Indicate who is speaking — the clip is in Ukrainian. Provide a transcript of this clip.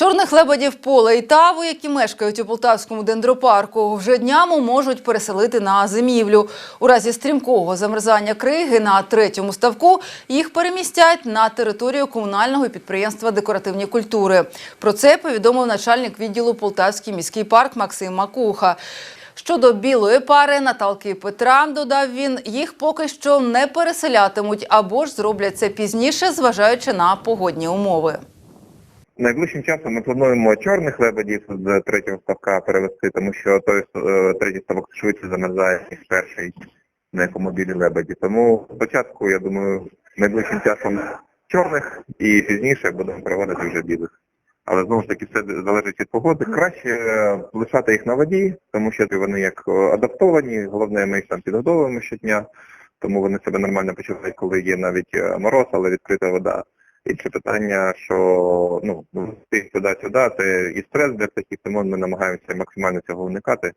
Speaker 1: Чорних лебедів поле і таву, які мешкають у полтавському дендропарку, вже днями можуть переселити на зимівлю. У разі стрімкого замерзання криги на третьому ставку їх перемістять на територію комунального підприємства декоративні культури. Про це повідомив начальник відділу Полтавський міський парк Максим Макуха. Щодо білої пари Наталки і Петра, додав він, їх поки що не переселятимуть або ж зроблять це пізніше, зважаючи на погодні умови.
Speaker 2: Найближчим часом ми плануємо чорних лебедів з третього ставка перевести, тому що той е, третій ставок швидше замерзає, ніж перший, на якому білі лебеді. Тому спочатку, я думаю, найближчим часом чорних і пізніше будемо переводити вже білих. Але знову ж таки все залежить від погоди. Краще е, лишати їх на воді, тому що вони як е, адаптовані, головне ми їх там підгодовуємо щодня, тому вони себе нормально почувають, коли є навіть мороз, але відкрита вода. Інше питання, що ну, ти туди-сюди, це і стрес для птахів, тому ми намагаємося максимально цього уникати.